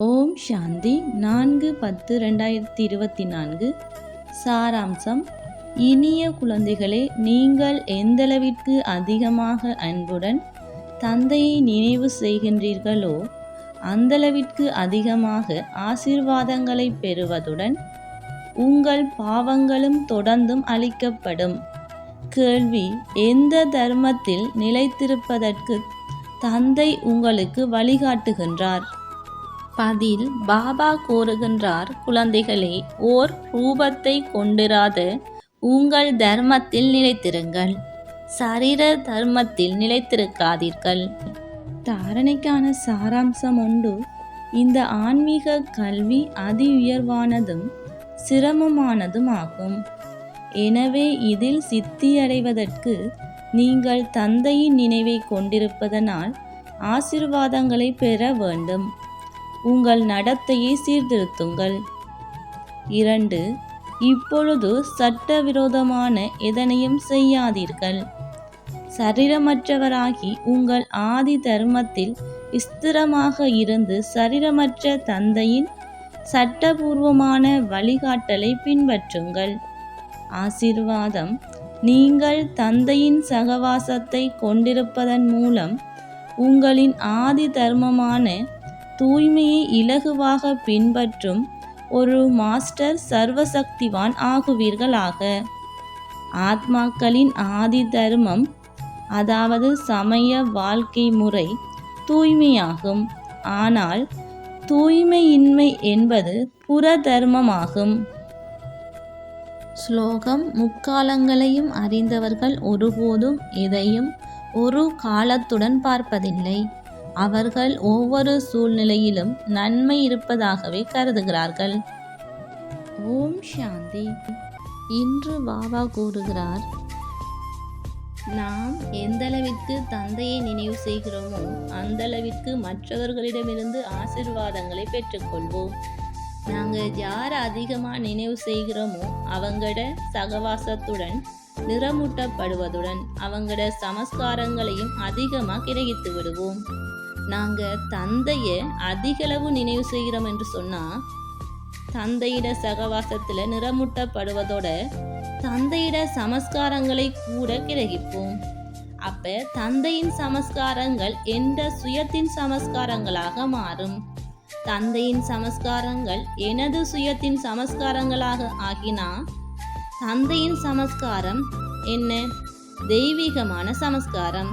ஓம் சாந்தி நான்கு பத்து ரெண்டாயிரத்தி இருபத்தி நான்கு. சாராம்சம் இனிய குழந்தைகளே நீங்கள் எந்தளவிற்கு அதிகமாக அன்புடன் தந்தையை நினைவு செய்கின்றீர்களோ அந்தளவிற்கு அதிகமாக ஆசீர்வாதங்களை பெறுவதுடன் உங்கள் பாவங்களும் தொடர்ந்தும் அளிக்கப்படும் கேள்வி எந்த தர்மத்தில் நிலைத்திருப்பதற்கு தந்தை உங்களுக்கு வழிகாட்டுகின்றார்? பதில் பாபா கூறுகின்றார் குழந்தைகளே ஓர் ரூபத்தை கொண்டிராத உங்கள் தர்மத்தில் நிலைத்திருங்கள். சரீர தர்மத்தில் நிலைத்திருக்காதீர்கள். தாரணைக்கான சாராம்சம் உண்டு. இந்த ஆன்மீக கல்வி அதி உயர்வானதும் சிரமமானதும் ஆகும். எனவே இதில் சித்தியடைவதற்கு நீங்கள் தந்தையின் நினைவை கொண்டிருப்பதனால் ஆசிர்வாதங்களை பெற வேண்டும். உங்கள் நடத்தையை சீர்திருத்துங்கள். இரண்டு இப்பொழுது சட்டவிரோதமான எதனையும் செய்யாதீர்கள். சரீரமற்றவராகி உங்கள் ஆதி தர்மத்தில் ஸ்திரமாக இருந்து சரீரமற்ற தந்தையின் சட்டபூர்வமான வழிகாட்டலை பின்பற்றுங்கள். ஆசிர்வாதம் நீங்கள் தந்தையின் சகவாசத்தை கொண்டிருப்பதன் மூலம் உங்களின் ஆதி தர்மமான தூய்மையை இலகுவாக பின்பற்றும் ஒரு மாஸ்டர் சர்வசக்திவான் ஆகுவீர்களாக. ஆத்மாக்களின் ஆதி தர்மம் அதாவது சமய வாழ்க்கை முறை தூய்மையாகும். ஆனால் தூய்மையின்மை என்பது புற தர்மமாகும். ஸ்லோகம் முக்காலங்களையும் அறிந்தவர்கள் ஒருபோதும் எதையும் ஒரு காலத்துடன் பார்ப்பதில்லை. அவர்கள் ஒவ்வொரு சூழ்நிலையிலும் நன்மை இருப்பதாகவே கருதுகிறார்கள். ஓம் சாந்தி. இன்று பாபா கூறுகிறார் நாம் எந்தளவிற்கு தந்தையை நினைவு செய்கிறோமோ அந்தளவிற்கு மற்றவர்களிடமிருந்து ஆசிர்வாதங்களை பெற்றுக்கொள்வோம். நாங்கள் யார் அதிகமாக நினைவு செய்கிறோமோ அவங்களோட சகவாசத்துடன் நிறமூட்டப்படுவதுடன் அவங்களோட சமஸ்காரங்களையும் அதிகமாக கிரகித்து விடுவோம் நாங்கள் தந்தையை அதிகளவு நினைவு செய்கிறோம் என்று சொன்னால் தந்தையிட சகவாசத்தில் நிறமூட்டப்படுவதோட தந்தையிட சமஸ்காரங்களை கூட கிரகிப்போம். அப்ப தந்தையின் சமஸ்காரங்கள் எந்த சுயத்தின் சமஸ்காரங்களாக மாறும். தந்தையின் சமஸ்காரங்கள் எனது சுயத்தின் சமஸ்காரங்களாக ஆகினா தந்தையின் சமஸ்காரம் என்ன? தெய்வீகமான சமஸ்காரம்.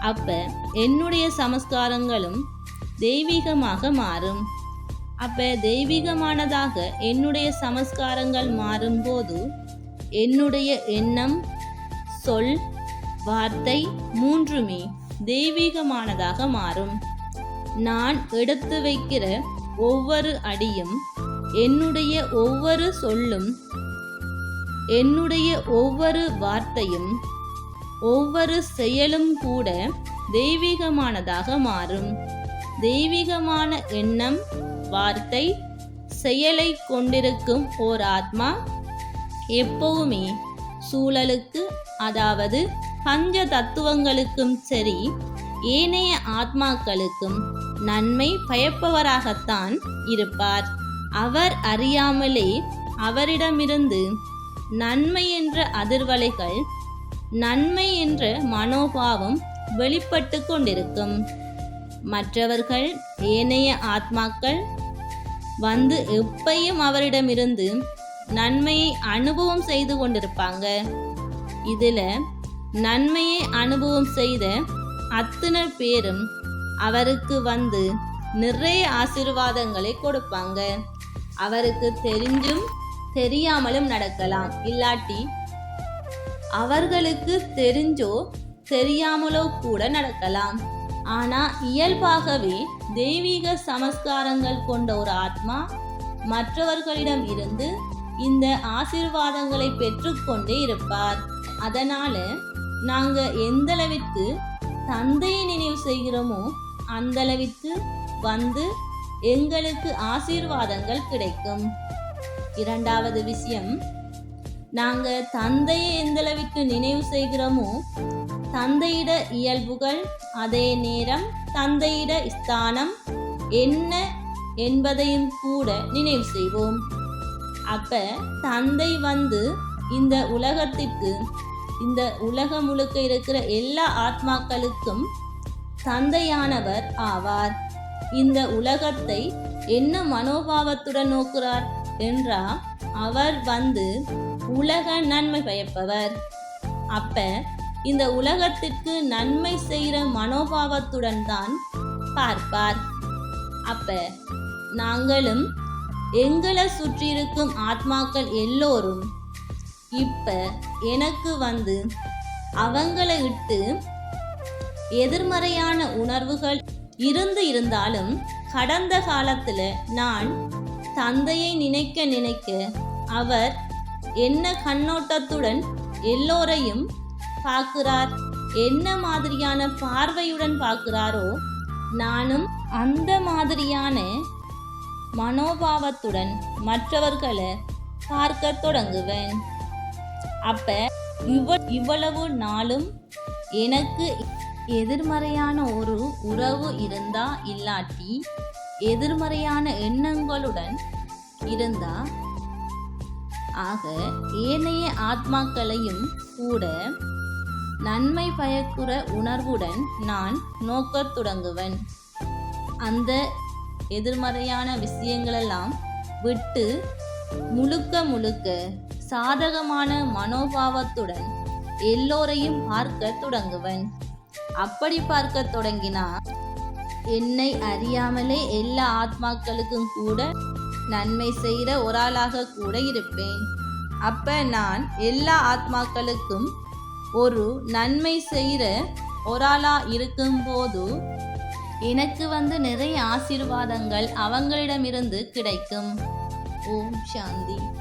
அப்ப என்னுடைய சமஸ்காரங்களும் தெய்வீகமாக மாறும். அப்ப தெய்வீகமானதாக என்னுடைய சமஸ்காரங்கள் மாறும்போது என்னுடைய எண்ணம் சொல் வார்த்தை மூன்றுமே தெய்வீகமானதாக மாறும். நான் எடுத்து வைக்கிற ஒவ்வொரு அடியும் என்னுடைய ஒவ்வொரு சொல்லும் என்னுடைய ஒவ்வொரு வார்த்தையும் ஒவ்வொரு செயலும் கூட தெய்வீகமானதாக மாறும். தெய்வீகமான எண்ணம் வார்த்தை செயலை கொண்டிருக்கும் ஓர் ஆத்மா எப்பவுமே சூழலுக்கு அதாவது பஞ்ச தத்துவங்களுக்கும் சரி ஏனைய ஆத்மாக்களுக்கும் நன்மை பயப்பவராகத்தான் இருப்பார். அவர் அறியாமலே அவரிடமிருந்து நன்மை என்ற அதிர்வலைகள் நன்மை என்ற மனோபாவம் வெளிப்பட்டு கொண்டிருக்கும். மற்றவர்கள் ஏனைய ஆத்மாக்கள் வந்து எப்பையும் அவரிடமிருந்து நன்மையை அனுபவம் செய்து கொண்டிருப்பாங்க. இதில் நன்மையை அனுபவம் செய்த அத்தனை பேரும் அவருக்கு வந்து நிறைய ஆசிர்வாதங்களை கொடுப்பாங்க. அவருக்கு தெரிஞ்சும் தெரியாமலும் நடக்கலாம். இல்லாட்டி அவர்களுக்கு தெரிஞ்சோ தெரியாமலோ கூட நடக்கலாம். ஆனா இயல்பாகவே தெய்வீக சமஸ்காரங்கள் கொண்ட ஒரு ஆத்மா மற்றவர்களிடம் இருந்து இந்த ஆசிர்வாதங்களை பெற்றுக்கொண்டே இருப்பார். அதனால நாங்க எந்தளவிற்கு தந்தையை நினைவு செய்கிறோமோ அந்தளவிற்கு வந்து எங்களுக்கு ஆசீர்வாதங்கள் கிடைக்கும். இரண்டாவது விஷயம் நாங்கள் தந்தையை எந்தளவிற்கு நினைவு செய்கிறோமோ தந்தையிட இயல்புகள் அதே நேரம் தந்தையிட ஸ்தானம் என்ன என்பதையும் கூட நினைவு செய்வோம். அப்ப தந்தை வந்து இந்த உலகத்திற்கு இந்த உலகம் முழுக்க இருக்கிற எல்லா ஆத்மாக்களுக்கும் தந்தையானவர் ஆவார். இந்த உலகத்தை என்ன மனோபாவத்துடன் நோக்கிறார் என்றால் அவர் வந்து உலக நன்மை பயப்பவர். அப்ப இந்த உலகத்திற்கு நன்மை செய்கிற மனோபாவத்துடன் தான் பார்ப்பார். அப்ப நாங்களும் எங்களை சுற்றி இருக்கும் ஆத்மாக்கள் எல்லோரும் இப்ப எனக்கு வந்து அவங்களை இட்டு எதிர்மறையான உணர்வுகள் இருந்து இருந்தாலும் கடந்த காலத்தில் நான் தந்தையை நினைக்க நினைக்க அவர் என்ன கண்ணோட்டத்துடன் எல்லோரையும் பார்க்கிறார்? என்ன மாதிரியான பார்வையுடன் பார்க்கிறாரோ நானும் அந்த மாதிரியான மனோபாவத்துடன் மற்றவர்களை பார்க்க தொடங்குவேன். அப்ப இவ இவ்வளவு நாளும் எனக்கு எதிர்மறையான ஒரு உறவு இருந்தா இல்லாட்டி எதிர்மறையான எண்ணங்களுடன் இருந்தா ஆக ஏனைய ஆத்மாக்களையும் கூட நன்மை பயக்குற உணர்வுடன் நான் நோக்கத் தொடங்குவேன். அந்த எதிர்மறையான விஷயங்களெல்லாம் விட்டு முழுக்க முழுக்க சாதகமான மனோபாவத்துடன் எல்லோரையும் பார்க்க தொடங்குவன். அப்படி பார்க்க தொடங்கினா என்னை அறியாமலே எல்லா ஆத்மாக்களுக்கும் கூட நன்மை செய்கிற ஒரு ஆளாக கூட இருப்பேன். அப்ப நான் எல்லா ஆத்மாக்களுக்கும் ஒரு நன்மை செய்கிற ஒரு ஆளா இருக்கும்போது எனக்கு வந்து நிறைய ஆசீர்வாதங்கள் அவங்களிடமிருந்து கிடைக்கும். ஓம் சாந்தி.